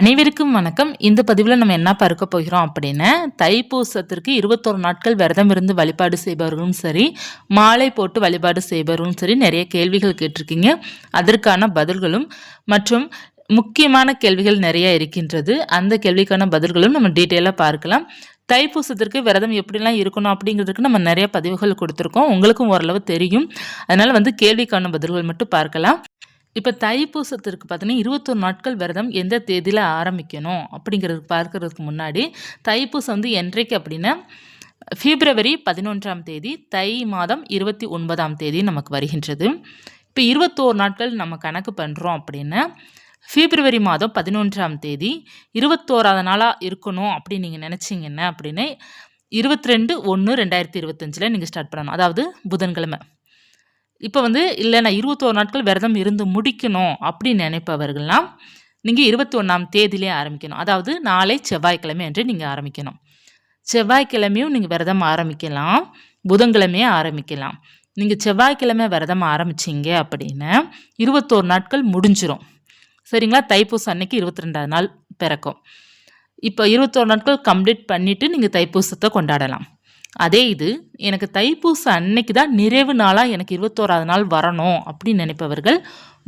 அனைவருக்கும் வணக்கம். இந்த பதிவில் நம்ம என்ன பார்க்க போகிறோம் அப்படின்னா தைப்பூசத்திற்கு இருபத்தொரு நாட்கள் விரதம் இருந்து வழிபாடு செய்பவர்களும் சரி மாலை போட்டு வழிபாடு செய்பவர்களும் சரி நிறைய கேள்விகள் கேட்டிருக்கீங்க. அதற்கான பதில்களும் மற்றும் முக்கியமான கேள்விகள் நிறைய இருக்கின்றது. அந்த கேள்விக்கான பதில்களும் நம்ம டீட்டெயிலாக பார்க்கலாம். தைப்பூசத்திற்கு விரதம் எப்படிலாம் இருக்கணும் அப்படிங்கிறதுக்கு நம்ம நிறைய பதிவுகள் கொடுத்துருக்கோம். உங்களுக்கும் ஓரளவு தெரியும். அதனால் வந்து கேள்விக்கான பதில்கள் மட்டும் பார்க்கலாம். இப்போ தைப்பூசத்திற்கு பார்த்தீங்கன்னா இருபத்தொரு நாட்கள் விரதம் எந்த தேதியில் ஆரம்பிக்கணும் அப்படிங்கிறது பார்க்கறதுக்கு முன்னாடி தைப்பூசம் வந்து என்றைக்கு அப்படின்னா பிப்ரவரி பதினொன்றாம் தேதி தை மாதம் இருபத்தி ஒன்பதாம் தேதி நமக்கு வருகின்றது. இப்போ இருபத்தோரு நாட்கள் நம்ம கணக்கு பண்ணுறோம் அப்படின்னா பிப்ரவரி மாதம் பதினொன்றாம் தேதி இருபத்தோராவது நாளாக இருக்கணும் அப்படின்னு நீங்கள் நினச்சிங்கன்னா அப்படின்னு இருபத்தி ரெண்டு ஒன்று ரெண்டாயிரத்தி இருபத்தஞ்சில் நீங்கள் ஸ்டார்ட் பண்ணணும். அதாவது புதன்கிழமை. இப்போ வந்து இல்லை நான் இருபத்தோரு நாட்கள் விரதம் இருந்து முடிக்கணும் அப்படின்னு நினைப்பவர்கள்லாம் நீங்கள் இருபத்தி ஒன்றாம் தேதியிலே ஆரம்பிக்கணும். அதாவது நாளை செவ்வாய்க்கிழமை என்று நீங்கள் ஆரம்பிக்கணும். செவ்வாய்க்கிழமையும் நீங்கள் விரதம் ஆரம்பிக்கலாம். புதன்கிழமையே ஆரம்பிக்கலாம். நீங்கள் செவ்வாய்க்கிழமை விரதம் ஆரம்பிச்சிங்க அப்படின்னா இருபத்தோரு நாட்கள் முடிஞ்சிரும். சரிங்களா? தைப்பூசம் அன்னைக்கு இருபத்தி ரெண்டாவது நாள் பிறக்கும். இப்போ இருபத்தோரு நாட்கள் கம்ப்ளீட் பண்ணிவிட்டு நீங்கள் தைப்பூசத்தை கொண்டாடலாம். அதே இது எனக்கு தைப்பூசம் அன்னைக்கு தான் நிறைவு நாளாக எனக்கு இருபத்தோராது நாள் வரணும் அப்படின்னு நினைப்பவர்கள்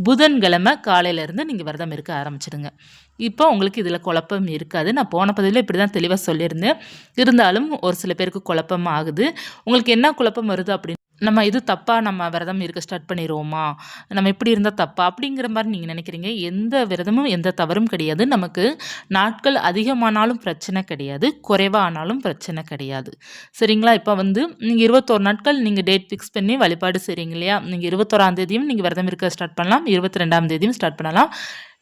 புதன்கிழமை காலையிலேருந்து நீங்கள் விரதம் இருக்க ஆரம்பிச்சிடுங்க. இப்போ உங்களுக்கு இதில் குழப்பம் இருக்காது. நான் போன பதிவில் இப்படி தான் தெளிவாக சொல்லியிருந்தேன். இருந்தாலும் ஒரு சில பேருக்கு குழப்பம் ஆகுது. உங்களுக்கு என்ன குழப்பம் வருது அப்படின்னு நம்ம இது தப்பாக நம்ம விரதம் இருக்க ஸ்டார்ட் பண்ணிடுவோமா நம்ம இப்படி இருந்தால் தப்பா? அப்படிங்கிற மாதிரி நீங்கள் நினைக்கிறீங்க. எந்த விரதமும் எந்த தவறும் கிடையாது. நமக்கு நாட்கள் அதிகமானாலும் பிரச்சனை கிடையாது. குறைவானாலும் பிரச்சனை கிடையாது. சரிங்களா? இப்போ வந்து நீங்கள் இருபத்தோரு நாட்கள் நீங்கள் டேட் ஃபிக்ஸ் பண்ணி வழிபாடு செய்கிறீங்க இல்லையா? நீங்கள் இருபத்தோராம் தேதியும் நீங்கள் விரதம் இருக்க ஸ்டார்ட் பண்ணலாம். இருபத்தி ரெண்டாம் தேதியும் ஸ்டார்ட் பண்ணலாம்.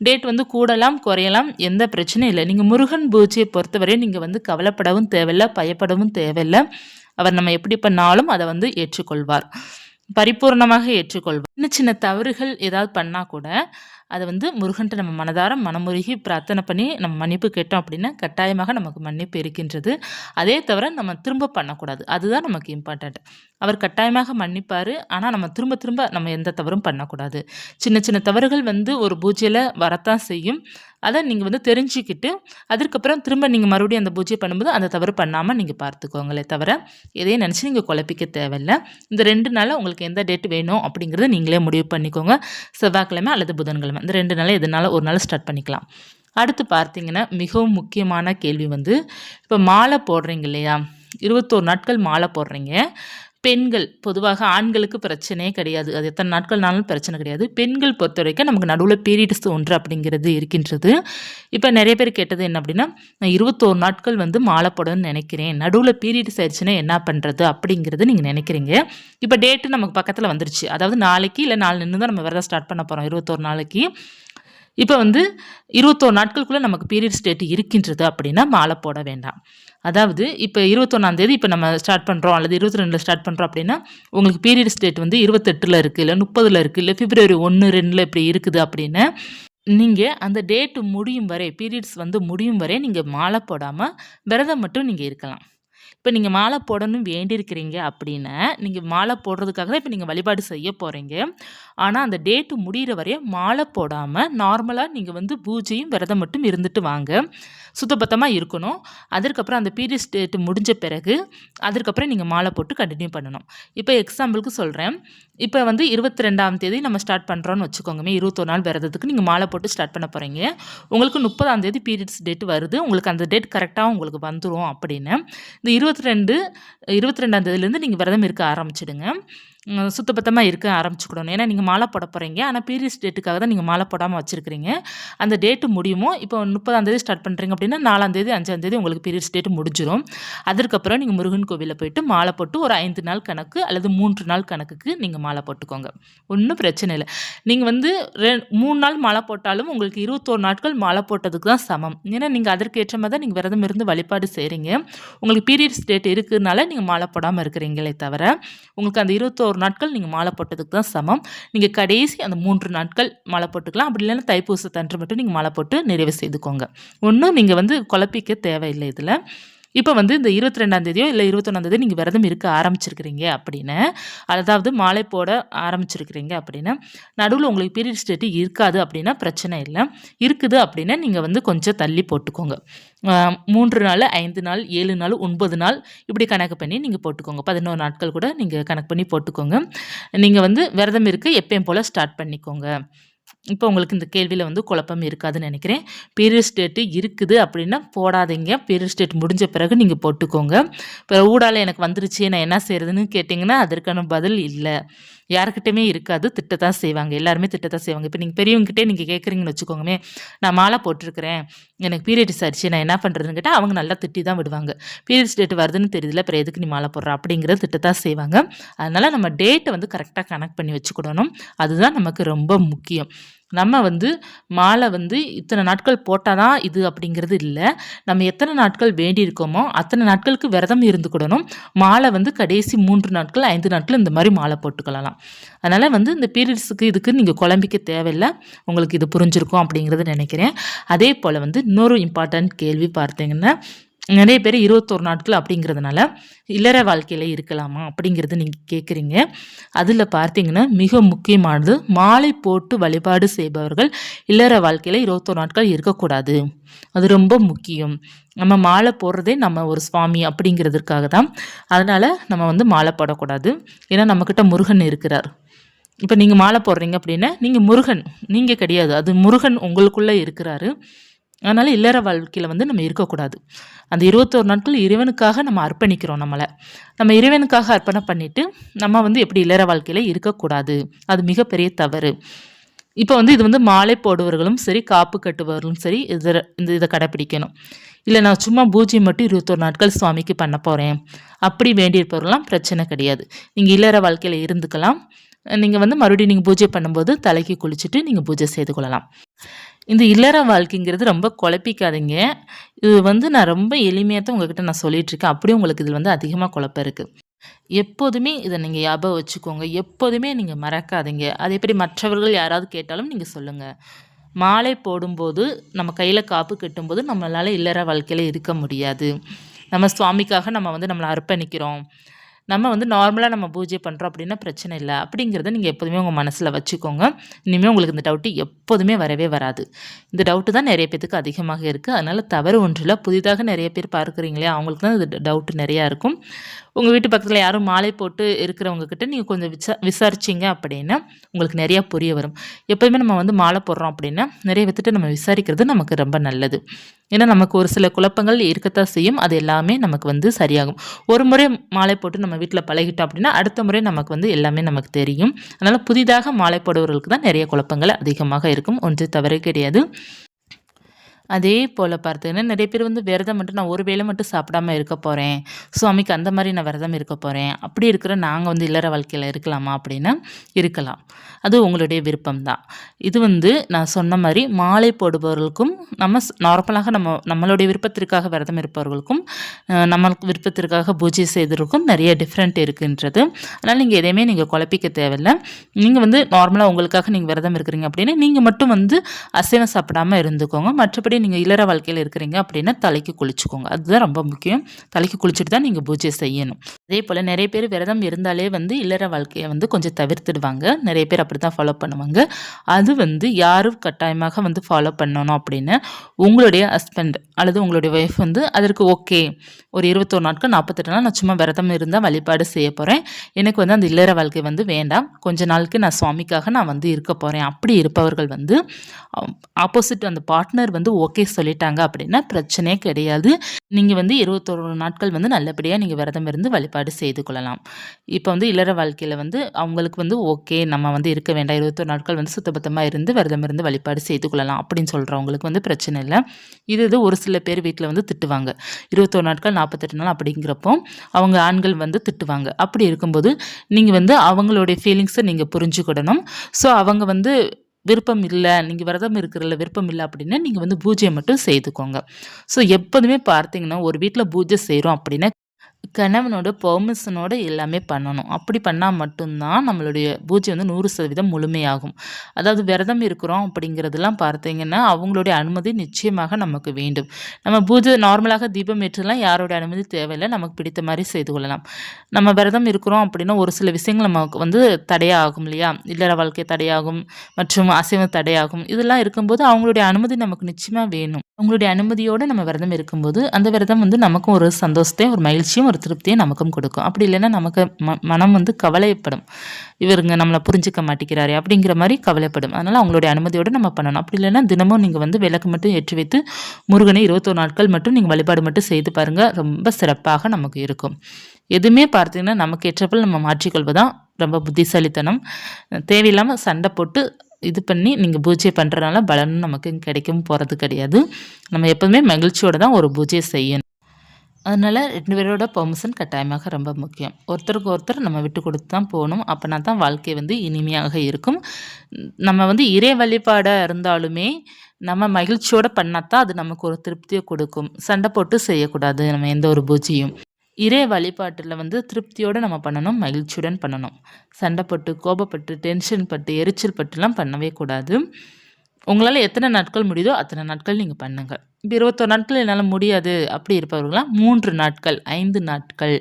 டேட் வந்து கூடலாம் குறையலாம். எந்த பிரச்சனையும் இல்லை. நீங்கள் முருகன் பூஜையை பொறுத்தவரை நீங்கள் வந்து கவலைப்படவும் தேவையில்லை பயப்படவும் தேவையில்லை. அவர் நம்ம எப்படி பண்ணாலும் அதை வந்து ஏற்றுக்கொள்வார். பரிபூர்ணமாக ஏற்றுக்கொள்வார். சின்ன சின்ன தவறுகள் ஏதாவது பண்ணால் கூட அதை வந்து முருகன்ட்ட நம்ம மனதார மனமுருகி பிரார்த்தனை பண்ணி நம்ம மன்னிப்பு கேட்டோம் அப்படின்னா கட்டாயமாக நமக்கு மன்னிப்பு இருக்கின்றது. அதே தவிர நம்ம திரும்ப பண்ணக்கூடாது. அதுதான் நமக்கு இம்பார்ட்டண்ட் அவர் கட்டாயமாக மன்னிப்பார். ஆனால் நம்ம திரும்ப திரும்ப நம்ம எந்த தவறும் பண்ணக்கூடாது. சின்ன சின்ன தவறுகள் வந்து ஒரு பூஜையில் வரத்தான் செய்யும். அதை நீங்கள் வந்து தெரிஞ்சுக்கிட்டு அதுக்கப்புறம் திரும்ப நீங்கள் மறுபடியும் அந்த பூஜை பண்ணும்போது அந்த தவறு பண்ணாமல் நீங்கள் பார்த்துக்கோங்களே தவிர எதையும் நினச்சி நீங்கள் குழப்பிக்க தேவையில்லை. இந்த ரெண்டு நாளில் உங்களுக்கு எந்த டேட் வேணும் அப்படிங்கிறத நீங்களே முடிவு பண்ணிக்கோங்க. செவ்வாய்க்கிழமை அல்லது புதன்கிழமை. இந்த ரெண்டு நாளில் எதுனால ஒரு நாள் ஸ்டார்ட் பண்ணிக்கலாம். அடுத்து பார்த்தீங்கன்னா மிகவும் முக்கியமான கேள்வி வந்து இப்போ மாலை போடுறீங்க இல்லையா? இருபத்தோரு நாட்கள் மாலை போடுறீங்க. பெண்கள் பொதுவாக ஆண்களுக்கு பிரச்சனையே கிடையாது. அது எத்தனை நாட்கள்னாலும் பிரச்சனை கிடையாது. பெண்கள் பொறுத்த வரைக்கும் நமக்கு நடுவில் பீரியட்ஸ் ஒன்று அப்படிங்கிறது இருக்கின்றது. இப்போ நிறைய பேர் கேட்டது என்ன அப்படின்னா நான் இருபத்தோரு நாட்கள் வந்து மாலைப்படணும்னு நினைக்கிறேன். நடுவில் பீரியட்ஸ் ஆயிடுச்சுன்னா என்ன பண்ணுறது அப்படிங்கிறது நீங்கள் நினைக்கிறீங்க. இப்போ டேட்டு நமக்கு பக்கத்தில் வந்துருச்சு. அதாவது நாளைக்கு இல்லை நாலு நின்று தான் நம்ம விரதம் ஸ்டார்ட் பண்ண போகிறோம் இருபத்தோரு நாளைக்கு. இப்போ வந்து இருபத்தோரு நாட்களுக்குள்ளே நமக்கு பீரியட்ஸ் டேட் இருக்கின்றது அப்படின்னா மாலை போட வேண்டாம். அதாவது இப்போ இருபத்தொன்னாந்தேதி இப்போ நம்ம ஸ்டார்ட் பண்ணுறோம் அல்லது இருபத்தி ரெண்டில் ஸ்டார்ட் பண்ணுறோம் அப்படின்னா உங்களுக்கு பீரியட்ஸ் டேட் வந்து இருபத்தெட்டில் இருக்குது இல்லை முப்பதில் இருக்குது இல்லை பிப்ரவரி ஒன்று ரெண்டில் இப்படி இருக்குது அப்படின்னு நீங்கள் அந்த டேட்டு முடியும் வரை பீரியட்ஸ் வந்து முடியும் வரை நீங்கள் மாலை போடாமல் விரதம் மட்டும் நீங்கள் இருக்கலாம். இப்போ நீங்கள் மாலை போடணும் வேண்டியிருக்கிறீங்க அப்படின்னா நீங்கள் மாலை போடுறதுக்காக தான் இப்போ நீங்கள் வழிபாடு செய்ய போகிறீங்க ஆனால் அந்த டேட்டு முடிகிற வரைய மாலை போடாமல் நார்மலாக நீங்கள் வந்து பூஜையும் விரதம் மட்டும் இருந்துட்டு வாங்க. சுத்தபத்தமாக இருக்கணும். அதற்கப்புறம் அந்த பீரியட்ஸ் டேட்டு முடிஞ்ச பிறகு அதற்கப்புறம் நீங்கள் மாலை போட்டு கண்டினியூ பண்ணணும். இப்போ எக்ஸாம்பிளுக்கு சொல்கிறேன் இப்போ வந்து இருபத்தி ரெண்டாம் தேதி நம்ம ஸ்டார்ட் பண்ணுறோன்னு வச்சுக்கோங்கமே இருபத்தொரு நாள் விரதத்துக்கு நீங்கள் மாலை போட்டு ஸ்டார்ட் பண்ண போகிறீங்க உங்களுக்கு முப்பதாம் தேதி பீரியட்ஸ் டேட் வருது. உங்களுக்கு அந்த டேட் கரெக்டாக உங்களுக்கு வந்துடும் அப்படின்னு. இந்த இருபத்தி ரெண்டு இருபத்தி ரெண்டாம் தேதியிலேருந்து நீங்கள் விரதம் இருக்க ஆரம்பிச்சிடுங்க. சுத்தபத்தமாக இருக்க ஆரம்பிச்சுக்கணும் ஏன்னா நீங்கள் மாலை போட போகிறீங்க ஆனால் பீரியட்ஸ் டேட்டுக்காக தான் நீங்கள் மாலை போடாமல் வச்சுருக்கிறீங்க. அந்த டேட்டு முடியுமோ இப்போ முப்பதாந்தேதி ஸ்டார்ட் பண்ணுறீங்க அப்படின்னா நாலாந்தேதி அஞ்சாந்தேதி உங்களுக்கு பீரியட்ஸ் டேட்டு முடிஞ்சிடும் அதற்கப்புறம் நீங்கள் முருகன் கோவிலில் போயிட்டு மாலை போட்டு ஒரு ஐந்து நாள் கணக்கு அல்லது மூன்று நாள் கணக்குக்கு நீங்கள் மாலை போட்டுக்கோங்க. ஒன்றும் பிரச்சனை இல்லை. நீங்கள் வந்து ரெ மூணு நாள் மாலை போட்டாலும் உங்களுக்கு இருபத்தோரு நாட்கள் மாலை போட்டதுக்கு தான் சமம். ஏன்னா நீங்கள் அதற்கேற்ற மாதிரி தான் நீங்கள் விரதம் இருந்து வழிபாடு செய்கிறீங்க உங்களுக்கு பீரியட்ஸ் டேட் இருக்குதுனால நீங்கள் மாலை போடாமல் இருக்கிறீங்களே தவிர உங்களுக்கு அந்த இருபத்தோரு ஒரு நாட்கள் நீங்கள் மாலை போட்டதுக்கு தான் சமம். நீங்கள் கடைசி அந்த மூன்று நாட்கள் மாலை போட்டுக்கலாம். அப்படி இல்லைன்னா தைப்பூசத்தன்று மட்டும் நீங்கள் மாலை போட்டு நிறைவு செய்துக்கோங்க. ஒன்றும் நீங்கள் வந்து குழப்பிக்க தேவையில்லை இதில். இப்போ வந்து இந்த இருபத்தி ரெண்டாம் தேதியோ இல்லை இருபத்தொன்னாந்தேதியோ நீங்கள் விரதம் இருக்க ஆரம்பிச்சிருக்கிறீங்க அப்படின்னு. அதாவது மாலை போட ஆரம்பிச்சிருக்கிறீங்க அப்படின்னா. நடுவில் உங்களுக்கு பீரியட்ஸ் டேட்டு இருக்காது அப்படின்னா பிரச்சனை இல்லை. இருக்குது அப்படின்னா நீங்கள் வந்து கொஞ்சம் தள்ளி போட்டுக்கோங்க. மூன்று நாள் ஐந்து நாள் ஏழு நாள் ஒன்பது நாள் இப்படி கணக்கு பண்ணி நீங்கள் போட்டுக்கோங்க. பதினோரு நாட்கள் கூட நீங்கள் கணக்கு பண்ணி போட்டுக்கோங்க. நீங்கள் வந்து விரதம் இருக்க எப்பயும் போல் ஸ்டார்ட் பண்ணிக்கோங்க. இப்போ உங்களுக்கு இந்த கேள்வியில் வந்து குழப்பம் இருக்காதுன்னு நினைக்கிறேன். பீரியட் ஸ்டேட்டு இருக்குது அப்படின்னா போடாதீங்க. பீரியட் ஸ்டேட் முடிஞ்ச பிறகு நீங்கள் போட்டுக்கோங்க. இப்போ ஊடால எனக்கு வந்துருச்சு நான் என்ன செய்கிறதுன்னு கேட்டிங்கன்னா அதற்கான பதில் இல்லை. யாருக்கிட்டையுமே இருக்காது. திட்டத்தான் செய்வாங்க. எல்லாருமே திட்டத்தான் செய்வாங்க. இப்போ நீங்கள் பெரியவங்ககிட்டே நீங்கள் கேட்குறீங்கன்னு வச்சுக்கோங்கமே நான் மாலை போட்டிருக்கிறேன். எனக்கு பீரியட்ஸ் ஆயிடுச்சு. நான் என்ன பண்ணுறதுன்னு கேட்டால் அவங்க நல்லா திட்டி தான் விடுவாங்க பீரியட்ஸ் டேட் வருதுன்னு தெரியல அப்புறம் எதுக்கு நீ மாலை போடுற? அப்படிங்கிறத திட்டத்தான் செய்வாங்க. அதனால் நம்ம டேட்டை வந்து கரெக்டாக கனெக்ட் பண்ணி வச்சுக்கிடணும். அதுதான் நமக்கு ரொம்ப முக்கியம். நம்ம வந்து மாலை வந்து இத்தனை நாட்கள் போட்டால் தான் இது அப்படிங்கிறது இல்லை. நம்ம எத்தனை நாட்கள் வேண்டி இருக்கோமோ அத்தனை நாட்களுக்கு விரதம் இருந்துக்கிடணும் மாலை வந்து கடைசி மூன்று நாட்கள் ஐந்து நாட்கள் இந்த மாதிரி மாலை போட்டுக்கலாம் அதனால் வந்து இந்த பீரியட்ஸுக்கு இதுக்கு நீங்கள் குழம்பிக்க தேவையில்லை. உங்களுக்கு இது புரிஞ்சிருக்கும் அப்படிங்கிறத நினைக்கிறேன். அதே போல் வந்து இன்னொரு இம்பார்ட்டன்ட் கேள்வி பார்த்தீங்கன்னா நிறைய பேர் இருபத்தோரு நாட்கள் அப்படிங்கிறதுனால இல்லற வாழ்க்கையில் இருக்கலாமா அப்படிங்கிறது நீங்கள் கேட்குறீங்க அதில் பார்த்தீங்கன்னா மிக முக்கியமானது மாலை போட்டு வழிபாடு செய்பவர்கள் இல்லற வாழ்க்கையில் இருபத்தோரு நாட்கள் இருக்கக்கூடாது. அது ரொம்ப முக்கியம். நம்ம மாலை போடுறதே நம்ம ஒரு சுவாமி அப்படிங்கிறதுக்காக தான். அதனால் நம்ம வந்து மாலை போடக்கூடாது. ஏன்னா நம்மக்கிட்ட முருகன் இருக்கிறார். இப்போ நீங்கள் மாலை போடுறீங்க அப்படின்னா நீங்கள் முருகன் நீங்கள் கிடையாது. அது முருகன் உங்களுக்குள்ளே இருக்கிறாரு. அதனால் இல்லற வாழ்க்கையில் வந்து நம்ம இருக்கக்கூடாது. அந்த இருபத்தோரு நாட்கள் இறைவனுக்காக நம்ம அர்ப்பணிக்கிறோம் நம்மளை. நம்ம இறைவனுக்காக அர்ப்பணம் பண்ணிவிட்டு நம்ம வந்து எப்படி இல்லற வாழ்க்கையில் இருக்கக்கூடாது. அது மிகப்பெரிய தவறு. இப்போ வந்து இது வந்து மாலை போடுவர்களும் சரி காப்பு கட்டுபவர்களும் சரி இதை இந்த இதை கடைப்பிடிக்கணும் இல்லை நான் சும்மா பூஜை மட்டும் இருபத்தொரு நாட்கள் சுவாமிக்கு பண்ண போகிறேன் அப்படி வேண்டியிருப்பவர்கள்லாம் பிரச்சனை கிடையாது. நீங்கள் இல்லற வாழ்க்கையில் இருந்துக்கலாம். நீங்கள் வந்து மறுபடியும் நீங்கள் பூஜை பண்ணும்போது தலைக்கு குளிச்சுட்டு நீங்கள் பூஜை செய்து கொள்ளலாம். இந்த இல்லற வாழ்க்கைங்கிறது ரொம்ப குழப்பிக்காதீங்க. இது வந்து நான் ரொம்ப எளிமையாக தான் உங்ககிட்ட நான் சொல்லிட்டு இருக்கேன் அப்படியே உங்களுக்கு இதில் வந்து அதிகமாக குழப்பம் இருக்குது எப்போதுமே இதை நீங்கள் ஞாபகம் வச்சுக்கோங்க. எப்போதுமே நீங்கள் மறக்காதீங்க. அதே எப்படி மற்றவர்கள் யாராவது கேட்டாலும் நீங்கள் சொல்லுங்கள் மாலை போடும்போது நம்ம கையில் காப்பு கட்டும்போது நம்மளால் இல்லற வாழ்க்கையில் இருக்க முடியாது. நம்ம சுவாமிக்காக நம்ம வந்து நம்மளை அர்ப்பணிக்கிறோம். நம்ம வந்து நார்மலாக நம்ம பூஜை பண்ணுறோம் அப்படின்னா பிரச்சனை இல்லை. அப்படிங்கிறத நீங்கள் எப்போதுமே உங்கள் மனசில் வச்சுக்கோங்க. இனிமேல் உங்களுக்கு இந்த டவுட்டு எப்போதுமே வரவே வராது. இந்த டவுட்டு தான் நிறைய பேத்துக்கு அதிகமாக இருக்குது அதனால் தவறு ஒன்றில் புதிதாக நிறைய பேர் பார்க்குறீங்களே அவங்களுக்கு தான் இது டவுட்டு நிறையா இருக்கும். உங்கள் வீட்டு பக்கத்தில் யாரும் மாலை போட்டு இருக்கிறவங்க கிட்ட நீங்கள் கொஞ்சம் விசா விசாரிச்சிங்க அப்படின்னா உங்களுக்கு நிறையா புரிய வரும். எப்போதுமே நம்ம வந்து மாலை போடுறோம் அப்படின்னா நிறைய வித்துட்டு நம்ம விசாரிக்கிறது நமக்கு ரொம்ப நல்லது. ஏன்னா நமக்கு ஒரு சில குழப்பங்கள் இருக்கத்தான் செய்யும். அது எல்லாமே நமக்கு வந்து சரியாகும். ஒரு முறை மாலை போட்டு நம்ம வீட்டில் பழகிட்டோம் அப்படின்னா அடுத்த முறை நமக்கு வந்து எல்லாமே நமக்கு தெரியும். அதனால் புதிதாக மாலை போடுவர்களுக்கு தான் நிறைய குழப்பங்கள் அதிகமாக இருக்கும். ஒன்று தவறு கிடையாது. அதே போல் பார்த்தீங்கன்னா நிறைய பேர் வந்து விரதம் மட்டும் நான் ஒரு வேளை மட்டும் சாப்பிடாம இருக்க போகிறேன் சுவாமிக்கு அந்த மாதிரி நான் விரதம் இருக்க போகிறேன் அப்படி இருக்கிற நாங்கள் வந்து இல்லற வாழ்க்கையில் இருக்கலாமா அப்படின்னா இருக்கலாம். அது உங்களுடைய விருப்பம் தான் இது வந்து நான் சொன்ன மாதிரி மாலை போடுபவர்களுக்கும் நம்ம நார்மலாக நம்ம நம்மளுடைய விருப்பத்திற்காக விரதம் இருப்பவர்களுக்கும் நம்மளுக்கு விருப்பத்திற்காக பூஜை செய்ததற்கும் நிறைய டிஃப்ரெண்ட் இருக்குன்றது. அதனால் நீங்கள் எதையுமே நீங்கள் குழப்பிக்க தேவையில்லை. நீங்கள் வந்து நார்மலாக உங்களுக்காக நீங்கள் விரதம் இருக்கிறீங்க அப்படின்னா நீங்கள் மட்டும் வந்து அசைவம் சாப்பிடாம இருந்துக்கோங்க. மற்றபடி நீங்கள் இல்லற வாழ்க்கையில் இருக்கிறீங்க அப்படின்னா தலைக்கு குளிச்சுக்கோங்க. அதுதான் ரொம்ப முக்கியம். தலைக்கு குளிச்சுட்டு தான் நீங்கள் பூஜை செய்யணும். அதே போல் நிறைய பேர் விரதம் இருந்தாலே வந்து இல்லற வாழ்க்கையை வந்து கொஞ்சம் தவிர்த்துடுவாங்க. நிறைய பேர் அப்படி தான் ஃபாலோ பண்ணுவாங்க. அது வந்து யாரும் கட்டாயமாக வந்து ஃபாலோ பண்ணணும் அப்படின்னு உங்களுடைய ஹஸ்பண்ட் அல்லது உங்களுடைய ஒய்ஃப் வந்து அதற்கு ஓகே ஒரு இருபத்தோரு நாட்கள் நாற்பத்தெட்டு நாள் நான் சும்மா விரதம் இருந்தால் வழிபாடு செய்ய போகிறேன் எனக்கு வந்து அந்த இல்லற வாழ்க்கை வந்து வேண்டாம். கொஞ்ச நாளுக்கு நான் சுவாமிக்காக நான் வந்து இருக்க போகிறேன் அப்படி இருப்பவர்கள் வந்து ஆப்போசிட் அந்த பார்ட்னர் வந்து ஓகே சொல்லிட்டாங்க அப்படின்னா பிரச்சனையே கிடையாது. நீங்கள் வந்து இருபத்தொரு நாட்கள் வந்து நல்லபடியாக நீங்கள் விரதம் இருந்து வழிபாடு செய்து கொள்ளலாம். இப்போ வந்து இல்லற வாழ்க்கையில் வந்து அவங்களுக்கு வந்து ஓகே நம்ம வந்து இருக்க வேண்டாம். இருபத்தொரு நாட்கள் வந்து சுத்தபத்தமாக இருந்து விரதம் இருந்து வழிபாடு செய்து கொள்ளலாம் அப்படின்னு சொல்கிறவங்களுக்கு வந்து பிரச்சனை இல்லை. இது இது ஒரு சில பேர் வீட்டில் வந்து திட்டுவாங்க. இருபத்தொரு நாட்கள் நாற்பத்தெட்டு நாள் அப்படிங்கிறப்போ அவங்க ஆண்கள் வந்து திட்டுவாங்க. அப்படி இருக்கும்போது நீங்கள் வந்து அவங்களுடைய ஃபீலிங்ஸை நீங்கள் புரிஞ்சுக்கிடணும். ஸோ அவங்க வந்து விருப்பம் இல்லை நீங்கள் விரதம் இருக்கிறதுல விருப்பம் இல்லை அப்படின்னா நீங்கள் வந்து பூஜையை மட்டும் செய்துக்கோங்க. ஸோ எப்போதுமே பார்த்தீங்கன்னா ஒரு வீட்டில் பூஜை செய்கிறோம் அப்படின்னா கணவனோட பெர்மிஷனோட எல்லாமே பண்ணணும். அப்படி பண்ணால் மட்டும்தான் நம்மளுடைய பூஜை வந்து நூறு சதவீதம் முழுமையாகும். அதாவது விரதம் இருக்கிறோம் அப்படிங்கிறதெல்லாம் பார்த்தீங்கன்னா அவங்களுடைய அனுமதி நிச்சயமாக நமக்கு வேண்டும். நம்ம பூஜை நார்மலாக தீபம் ஏற்றலாம் யாரோட அனுமதி தேவையில்லை நமக்கு பிடித்த மாதிரி செய்து கொள்ளலாம். நம்ம விரதம் இருக்கிறோம் அப்படின்னா ஒரு சில விஷயங்கள் நமக்கு வந்து தடையாகும் இல்லையா? இல்லற வாழ்க்கை தடையாகும் மற்றும் அசைவம் தடையாகும். இதெல்லாம் இருக்கும்போது அவங்களுடைய அனுமதி நமக்கு நிச்சயமாக வேணும். அவங்களுடைய அனுமதியோடு நம்ம விரதம் இருக்கும்போது அந்த விரதம் வந்து நமக்கும் ஒரு சந்தோஷத்தையும் ஒரு மகிழ்ச்சியும் ஒரு திருப்தியும் நமக்கும் கொடுக்கும். அப்படி இல்லைன்னா நமக்கு ம மனம் வந்து கவலைப்படும் இவருங்க நம்மளை புரிஞ்சிக்க மாட்டேங்கிறாரு அப்படிங்கிற மாதிரி கவலைப்படும். அதனால் அவங்களுடைய அனுமதியோடு நம்ம பண்ணணும். அப்படி இல்லைன்னா தினமும் நீங்கள் வந்து விளக்கு மட்டும் ஏற்றி வைத்து முருகனை இருபத்தோரு நாட்கள் மட்டும் நீங்கள் வழிபாடு மட்டும் செய்து பாருங்கள் ரொம்ப சிறப்பாக நமக்கு இருக்கும். எதுவுமே பார்த்தீங்கன்னா நமக்கு ஏற்றப்பல் நம்ம மாற்றிக்கொள்வதான் ரொம்ப புத்திசாலித்தனம். தேவையில்லாமல் சண்டை போட்டு இது பண்ணி நீங்கள் பூஜை பண்ணுறதுனால பலனும் நமக்கு கிடைக்கும் போகிறது கிடையாது. நம்ம எப்போதுமே மகிழ்ச்சியோடு தான் ஒரு பூஜையை செய்யணும். அதனால் ரெண்டு பேரோட பெர்மிஷன் கட்டாயமாக ரொம்ப முக்கியம். ஒருத்தருக்கு ஒருத்தர் நம்ம விட்டு கொடுத்து தான் போகணும். அப்போனா தான் வாழ்க்கை வந்து இனிமையாக இருக்கும். நம்ம வந்து இறை வழிபாடாக இருந்தாலுமே நம்ம மகிழ்ச்சியோடு பண்ணால் தான் அது நமக்கு ஒரு திருப்தியை கொடுக்கும். சண்டை போட்டு செய்யக்கூடாது நம்ம எந்த ஒரு பூஜையும். இறை வழிபாட்டில் வந்து திருப்தியோடு நம்ம பண்ணணும் மகிழ்ச்சியுடன் பண்ணணும். சண்டைப்பட்டு கோபப்பட்டு டென்ஷன் பட்டு எரிச்சல் பட்டுலாம் பண்ணவே கூடாது. உங்களால் எத்தனை நாட்கள் முடியுதோ அத்தனை நாட்கள் நீங்கள் பண்ணுங்கள் இப்போ இருபத்தொரு நாட்கள் என்னால் முடியாது அப்படி இருப்பவர்களாம் மூன்று நாட்கள் ஐந்து நாட்கள்.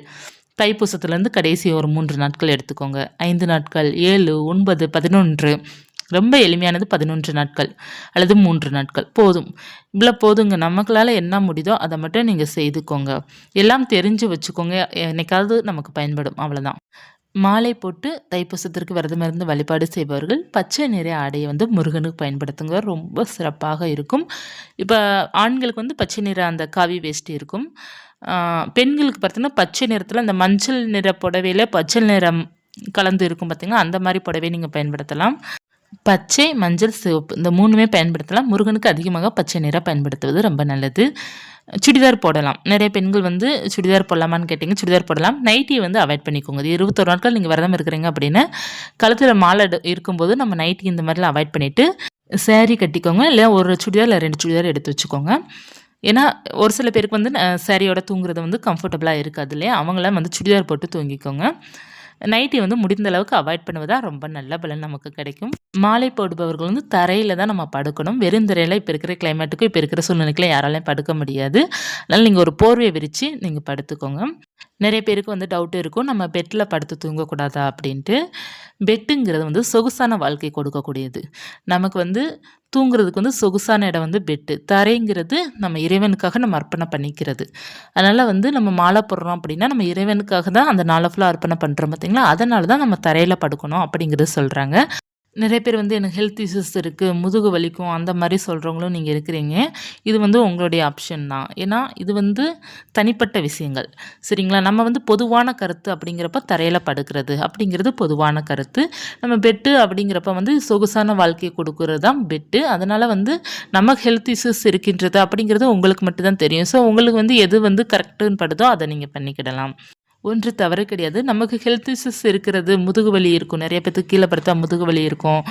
தைப்பூசத்துலேருந்து கடைசி ஒரு மூன்று நாட்கள் எடுத்துக்கோங்க. ஐந்து நாட்கள் ஏழு ஒன்பது பதினொன்று. ரொம்ப எளிமையானது பதினொன்று நாட்கள் அல்லது மூன்று நாட்கள். போதும். இவ்வளோ போதுங்க. நமக்களால் என்ன முடியுதோ அதை மட்டும் நீங்கள் செய்துக்கோங்க. எல்லாம் தெரிஞ்சு வச்சுக்கோங்க. என்னைக்காவது நமக்கு பயன்படும். அவ்வளோதான் மாலை போட்டு தைப்பூசத்திற்கு விரதம் இருந்து வழிபாடு செய்பவர்கள் பச்சை நிற ஆடையை வந்து முருகனுக்கு பயன்படுத்துங்க. ரொம்ப சிறப்பாக இருக்கும். இப்போ ஆண்களுக்கு வந்து பச்சை நிற அந்த காவி வேஷ்டி இருக்கும். பெண்களுக்கு பார்த்தீங்கன்னா பச்சை நிறத்தில் அந்த மஞ்சள் நிற புடவையில் பச்சை நிறம் கலந்து இருக்கும் பார்த்திங்கன்னா அந்த மாதிரி புடவை நீங்கள் பயன்படுத்தலாம். பச்சை மஞ்சள் சிவப்பு இந்த மூணுமே பயன்படுத்தலாம். முருகனுக்கு அதிகமாக பச்சை நிறம் பயன்படுத்துவது ரொம்ப நல்லது. சுடிதார் போடலாம். நிறைய பெண்கள் வந்து சுடிதார் போடலாமான்னு கேட்டிங்க சுடிதார் போடலாம். நைட்டியை வந்து அவாய்ட் பண்ணிக்கோங்க. இது இருபத்தொரு நாட்கள் நீங்கள் விரதம் இருக்கிறீங்க அப்படின்னா கழுத்தில் மாலை இருக்கும்போது நம்ம நைட்டி இந்த மாதிரிலாம் அவாய்ட் பண்ணிவிட்டு சேரீ கட்டிக்கோங்க. இல்லை ஒரு சுடிதார் இல்லை ரெண்டு சுடிதார் எடுத்து வச்சுக்கோங்க. ஏன்னா ஒரு சில பேருக்கு வந்து சேரீயோட தூங்குறது வந்து கம்ஃபர்டபுளாக இருக்காது இல்லையா? அவங்களாம் வந்து சுடிதார் போட்டு தூங்கிக்கோங்க. நைட்டி வந்து முடிந்த அளவுக்கு அவாய்ட் பண்ணுவதாக ரொம்ப நல்ல பலன் நமக்கு கிடைக்கும். மாலை போடுபவர்கள் வந்து தரையில் தான் நம்ம படுக்கணும். வெறும் தரையில் இப்போ இருக்கிற கிளைமேட்டுக்கும் இப்போ இருக்கிற சூழ்நிலைக்குள்ள யாராலையும் படுக்க முடியாது. அதனால் நீங்கள் ஒரு போர்வையை விரித்து நீங்கள் படுத்துக்கோங்க. நிறைய பேருக்கு வந்து டவுட் இருக்கும். நம்ம பெட்டில் படுத்து தூங்கக்கூடாதா அப்படின்ட்டு. பெட்டுங்கிறது வந்து சொகுசான வாழ்க்கை கொடுக்கக்கூடியது. நமக்கு வந்து தூங்குறதுக்கு வந்து சொகுசான இடம் வந்து பெட்டு தரைங்கிறது நம்ம இறைவனுக்காக நம்ம அர்ப்பணம் பண்ணிக்கிறது. அதனால் வந்து நம்ம மாலை போடுறோம் அப்படின்னா நம்ம இறைவனுக்காக தான் அந்த நாளை ஃபுல்லாக அர்ப்பணம் பண்ணுறோம் பார்த்திங்களா அதனால தான் நம்ம தரையில் படுக்கணும் அப்படிங்கிறது சொல்கிறாங்க நிறைய பேர் வந்து எனக்கு ஹெல்த் இஷ்யூஸ் இருக்குது முதுகு வலிக்கும் அந்த மாதிரி சொல்கிறவங்களும் நீங்கள் இருக்கிறீங்க. இது வந்து உங்களுடைய ஆப்ஷன் தான். ஏன்னா இது வந்து தனிப்பட்ட விஷயங்கள். சரிங்களா? நம்ம வந்து பொதுவான கருத்து அப்படிங்கிறப்ப தரையில் படுக்கிறது அப்படிங்கிறது பொதுவான கருத்து. நம்ம பெட்டு அப்படிங்கிறப்ப வந்து சொகுசான வாழ்க்கையை கொடுக்குறது தான் பெட்டு அதனால் வந்து நமக்கு ஹெல்த் இஷ்யூஸ் இருக்கின்றது அப்படிங்கிறது உங்களுக்கு மட்டும்தான் தெரியும். ஸோ உங்களுக்கு வந்து எது வந்து கரெக்டுன்னு படுதோ அதை நீங்கள் பண்ணிக்கிடலாம். ஒன்று தவறு கிடையாது. நமக்கு ஹெல்த் இஷ்யூஸ் இருக்கிறது. முதுகு வலி இருக்கும். நிறைய பேர்த்துக்கு கீழே படுத்தா முதுகு வலி இருக்கும்.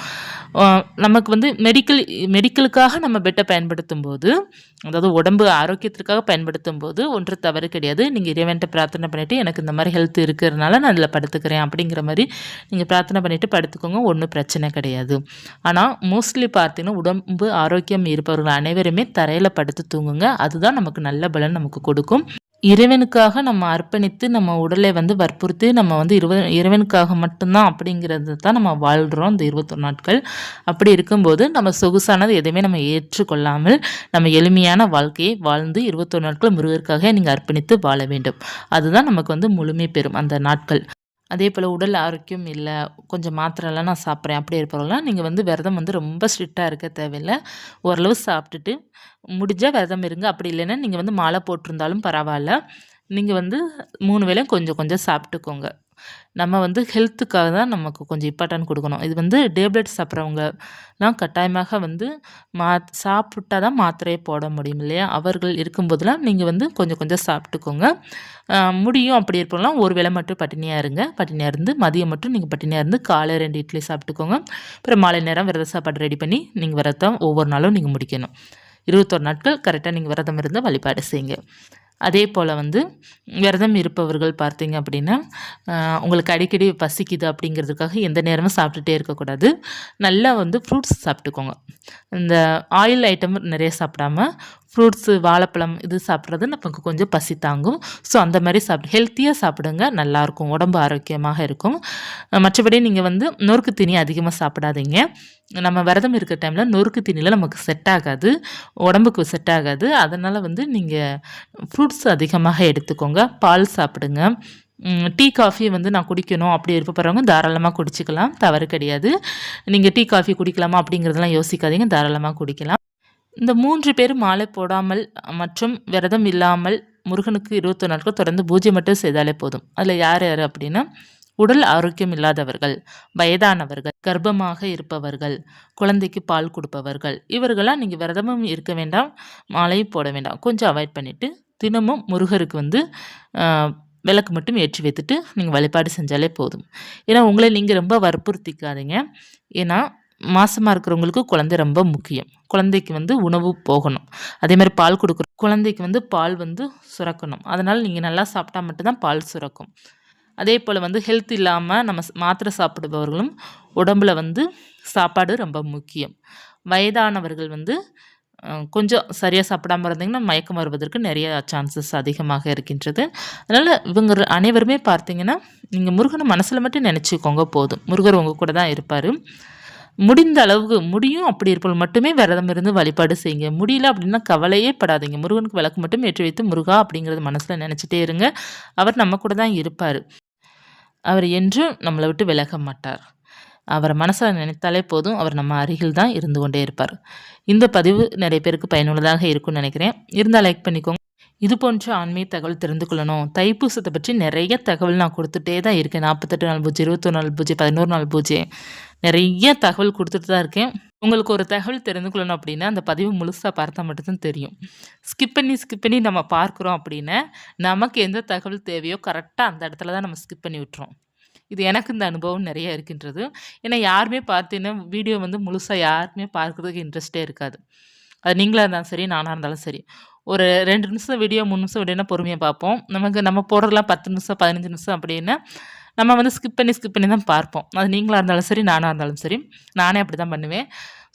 நமக்கு வந்து மெடிக்கல் மெடிக்கலுக்காக நம்ம பெட்டை பயன்படுத்தும் போது அதாவது உடம்பு ஆரோக்கியத்திற்காக பயன்படுத்தும் போது ஒன்று தவறு கிடையாது. நீங்கள் இறைவன்ட்ட பிரார்த்தனை பண்ணிவிட்டு எனக்கு இந்த மாதிரி ஹெல்த் இருக்கிறதுனால நான் அதில் படுத்துக்கிறேன் அப்படிங்கிற மாதிரி நீங்கள் பிரார்த்தனை பண்ணிவிட்டு படுத்துக்கோங்க. ஒன்றும் பிரச்சனை கிடையாது. ஆனால் மோஸ்ட்லி பார்த்தீங்கன்னா உடம்பு ஆரோக்கியம் இருப்பவர்கள் அனைவருமே தரையில் படுத்து தூங்குங்க. அதுதான் நமக்கு நல்ல பலன் நமக்கு கொடுக்கும். இறைவனுக்காக நம்ம அர்ப்பணித்து நம்ம உடலை வந்து வற்புறுத்தி நம்ம வந்து இருவ இறைவனுக்காக மட்டும்தான் அப்படிங்கிறது தான் நம்ம வாழ்கிறோம் இந்த இருபத்தொரு நாட்கள். அப்படி இருக்கும்போது நம்ம சொகுசானது எதுவுமே நம்ம ஏற்றுக்கொள்ளாமல் நம்ம எளிமையான வாழ்க்கையை வாழ்ந்து இருபத்தொரு நாட்கள் முருகருக்காக நீங்கள் அர்ப்பணித்து வாழ வேண்டும். அதுதான் நமக்கு வந்து முழுமை பெறும் அந்த நாட்கள். அதே போல் உடல் ஆரோக்கியம் இல்லை கொஞ்சம் மாத்திரைலாம் நான் சாப்பிட்றேன். அப்படி இருப்பவங்களாம் நீங்கள் வந்து விரதம் வந்து ரொம்ப ஸ்ட்ரிக்டாக இருக்க தேவையில்லை. ஓரளவு சாப்பிட்டுட்டு முடிஞ்சால் விரதம் இருங்க. அப்படி இல்லைன்னா நீங்கள் வந்து மாலை போட்டிருந்தாலும் பரவாயில்ல. நீங்கள் வந்து மூணு வேளையும் கொஞ்சம் கொஞ்சம் சாப்பிட்டுக்கோங்க. நம்ம வந்து ஹெல்த்துக்காக தான் நமக்கு கொஞ்சம் இம்பார்ட்டன்ட் கொடுக்கணும். இது வந்து டேப்லெட் சாப்பிட்றவங்கலாம் கட்டாயமாக வந்து மா சாப்பிட்டா தான் மாத்திரையை போட முடியும் இல்லையா? அவர்கள் இருக்கும்போதெல்லாம் நீங்கள் வந்து கொஞ்சம் கொஞ்சம் சாப்பிட்டுக்கோங்க. முடியும் அப்படி இருப்போம்லாம் ஒரு வேளை மட்டும் பட்டினியாக இருங்க. பட்டினியாக இருந்து மதியம் மட்டும் நீங்கள் பட்டினியாக இருந்து காலை ரெண்டு இட்லி சாப்பிட்டுக்கோங்க. அப்புறம் மாலை நேரம் விரத சாப்பாடு ரெடி பண்ணி நீங்கள் விரதம் ஒவ்வொரு நாளும் நீங்கள் முடிக்கணும். இருபத்தொரு நாட்கள் கரெக்டாக நீங்கள் விரதம் இருந்து வழிபாடு செய்யுங்க. அதே போல் வந்து விரதம் இருப்பவர்கள் பார்த்தீங்க அப்படின்னா உங்களுக்கு அடிக்கடி பசிக்குது அப்படிங்கிறதுக்காக எந்த நேரமும் சாப்பிட்டுட்டே இருக்கக்கூடாது. நல்லா வந்து ஃப்ரூட்ஸ் சாப்பிட்டுக்கோங்க. இந்த ஆயில் ஐட்டம் நிறைய சாப்பிடாம ஃப்ரூட்ஸு வாழைப்பழம் இது சாப்பிட்றது நமக்கு கொஞ்சம் பசி தாங்கும். ஸோ அந்த மாதிரி சாப்பிட் ஹெல்த்தியாக சாப்பிடுங்க. நல்லாயிருக்கும் உடம்பு ஆரோக்கியமாக இருக்கும். மற்றபடி நீங்கள் வந்து நொறுக்கு தீனி அதிகமாக சாப்பிடாதீங்க. நம்ம விரதம் இருக்கிற டைமில் நொறுக்கு தீனியில் நமக்கு செட் ஆகாது. உடம்புக்கு செட் ஆகாது. அதனால் வந்து நீங்கள் ஃப்ரூட்ஸ் அதிகமாக எடுத்துக்கோங்க. பால் சாப்பிடுங்க. டீ காஃபி வந்து நான் குடிக்கணும் அப்படி விருப்பப்படுறவங்க தாராளமாக குடிச்சிக்கலாம். தவறு கிடையாது. நீங்கள் டீ காஃபி குடிக்கலாமா அப்படிங்கிறதெல்லாம் யோசிக்காதீங்க. தாராளமாக குடிக்கலாம். இந்த மூன்று பேர் மாலை போடாமல் மற்றும் விரதம் இல்லாமல் முருகனுக்கு இருபத்தொரு நாட்கள் தொடர்ந்து பூஜை மட்டும் செய்தாலே போதும். அதில் யார் யார் அப்படின்னா உடல் ஆரோக்கியம் இல்லாதவர்கள் வயதானவர்கள் கர்ப்பமாக இருப்பவர்கள் குழந்தைக்கு பால் கொடுப்பவர்கள் இவர்களாம் நீங்கள் விரதமும் இருக்க வேண்டாம் மாலையும் போட வேண்டாம். கொஞ்சம் அவாய்ட் பண்ணிவிட்டு தினமும் முருகருக்கு வந்து விளக்கு மட்டும் ஏற்றி வைத்துட்டு நீங்கள் வழிபாடு செஞ்சாலே போதும். ஏன்னா உங்களை நீங்கள் ரொம்ப வற்புறுத்திக்காதீங்க. ஏன்னா மாசமாக இருக்கிறவங்களுக்கு குழந்தை ரொம்ப முக்கியம். குழந்தைக்கு வந்து உணவு போகணும். அதே மாதிரி பால் கொடுக்குற குழந்தைக்கு வந்து பால் வந்து சுரக்கணும். அதனால் நீங்கள் நல்லா சாப்பிட்டா மட்டும்தான் பால் சுரக்கும். அதே போல் வந்து ஹெல்த் இல்லாமல் நம்ம மாத்திரை சாப்பிடுபவர்களும் உடம்புல வந்து சாப்பாடு ரொம்ப முக்கியம். வயதானவர்கள் வந்து கொஞ்சம் சரியாக சாப்பிடாம இருந்தீங்கன்னா மயக்கம் வருவதற்கு நிறைய சான்சஸ் அதிகமாக இருக்கின்றது. அதனால் இவங்க அனைவருமே பார்த்தீங்கன்னா நீங்கள் முருகனை மனசில் மட்டும் நினச்சிக்கோங்க போதும். முருகர் உங்கள் கூட தான் இருப்பார். முடிந்த அளவுக்கு முடியும். அப்படி இருப்பவர்கள் மட்டுமே விரதம் இருந்து வழிபாடு செய்யுங்க. முடியல அப்படின்னா கவலையே படாதீங்க. முருகனுக்கு விளக்கு மட்டும் ஏற்றி வைத்து முருகா அப்படிங்கிறது மனசில் நினச்சிட்டே இருங்க. அவர் நம்ம கூட தான் இருப்பார். அவர் என்றும் நம்மளை விட்டு விலக மாட்டார். அவரை மனசில் நினைத்தாலே போதும். அவர் நம்ம அருகில் தான் இருந்து கொண்டே இருப்பார். இந்த பதிவு நிறைய பேருக்கு பயனுள்ளதாக இருக்கும்னு நினைக்கிறேன். இருந்தால் லைக் பண்ணிக்கோங்க. இது போன்ற ஆன்மீக தகவல் தெரிந்து கொள்ளணும். தைப்பூசத்தை பற்றி நிறைய தகவல் நான் கொடுத்துட்டே தான் இருக்கேன். நாற்பத்தெட்டு நாள் பூஜை இருபத்தொரு நாள் பூஜை பதினோரு நாள் பூஜை. நிறைய தகவல் கொடுத்துட்டு தான் இருக்கேன். உங்களுக்கு ஒரு தகவல் தெரிந்து கொள்ளணும் அப்படின்னா அந்த பதிவு முழுசாக பார்த்தா மட்டும்தான் தெரியும். ஸ்கிப் பண்ணி ஸ்கிப் பண்ணி நம்ம பார்க்குறோம் அப்படின்னா நமக்கு எந்த தகவல் தேவையோ கரெக்டாக அந்த இடத்துல தான் நம்ம ஸ்கிப் பண்ணி விட்டுறோம். இது எனக்கு இந்த அனுபவம் நிறைய இருக்கின்றது. ஏன்னா யாருமே பார்த்தீங்கன்னா வீடியோ வந்து முழுசாக யாருமே பார்க்குறதுக்கு இன்ட்ரெஸ்டே இருக்காது. அது நீங்களாக இருந்தாலும் சரி நானாக இருந்தாலும் சரி. ஒரு ரெண்டு நிமிஷம் வீடியோ மூணு நிமிஷம் வீடியோனா பொறுமையாக பார்ப்போம். நமக்கு நம்ம போடுறதுலாம் பத்து நிமிஷம் பதினஞ்சு நிமிஷம் அப்படின்னா நம்ம வந்து ஸ்கிப் பண்ணி ஸ்கிப் பண்ணி தான் பார்ப்போம். அது நீங்களாக இருந்தாலும் சரி நானாக இருந்தாலும் சரி. நானே அப்படி தான் பண்ணுவேன்.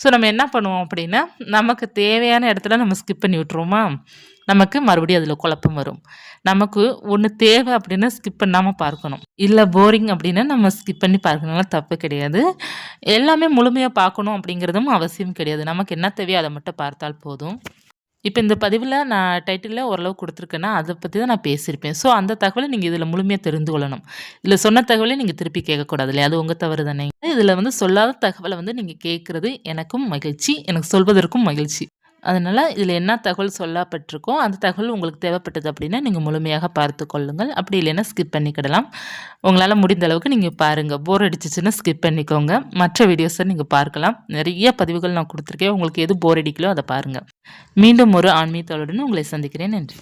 ஸோ நம்ம என்ன பண்ணுவோம் அப்படின்னா நமக்கு தேவையான இடத்துல நம்ம ஸ்கிப் பண்ணி விட்டுருவோமா? நமக்கு மறுபடியும் அதில் குழப்பம் வரும். நமக்கு ஒன்று தேவை அப்படின்னா ஸ்கிப் பண்ணாமல் பார்க்கணும். இல்லை போரிங் அப்படின்னா நம்ம ஸ்கிப் பண்ணி பார்க்கணும்னா தப்பு கிடையாது. எல்லாமே முழுமையாக பார்க்கணும் அப்படிங்கிறதும் அவசியம் கிடையாது. நமக்கு என்ன தேவையோ அதை மட்டும் பார்த்தால் போதும். இப்போ இந்த பதிவில் நான் டைட்டிலில் ஓரளவு கொடுத்துருக்கேன்னா அதை பற்றி தான் நான் பேசியிருப்பேன். ஸோ அந்த தகவலை நீங்கள் இதில் முழுமையாக தெரிந்து கொள்ளணும். இதில் சொன்ன தகவலை நீங்கள் திருப்பி கேட்கக்கூடாது இல்லையா? அது உங்கள் தவறு தானே. இதில் வந்து சொல்லாத தகவலை வந்து நீங்கள் கேட்குறது எனக்கும் மகிழ்ச்சி. எனக்கு சொல்வதற்கும் மகிழ்ச்சி. அதனால் இதில் என்ன தகவல் சொல்லப்பட்டிருக்கோ அந்த தகவல் உங்களுக்கு தேவைப்பட்டது அப்படின்னா நீங்கள் முழுமையாக பார்த்து கொள்ளுங்கள். அப்படி இல்லைன்னா ஸ்கிப் பண்ணிக்கிடலாம். உங்களால் முடிந்த அளவுக்கு நீங்கள் பாருங்கள் போர் அடிச்சிச்சுன்னா ஸ்கிப் பண்ணிக்கோங்க. மற்ற வீடியோஸை நீங்கள் பார்க்கலாம். நிறைய பதிவுகள் நான் கொடுத்துருக்கேன். உங்களுக்கு எது போர் அடிக்கலோ அதை பாருங்கள் மீண்டும் ஒரு ஆன்மீகத்தோளுடன் உங்களை சந்திக்கிறேன். நன்றி.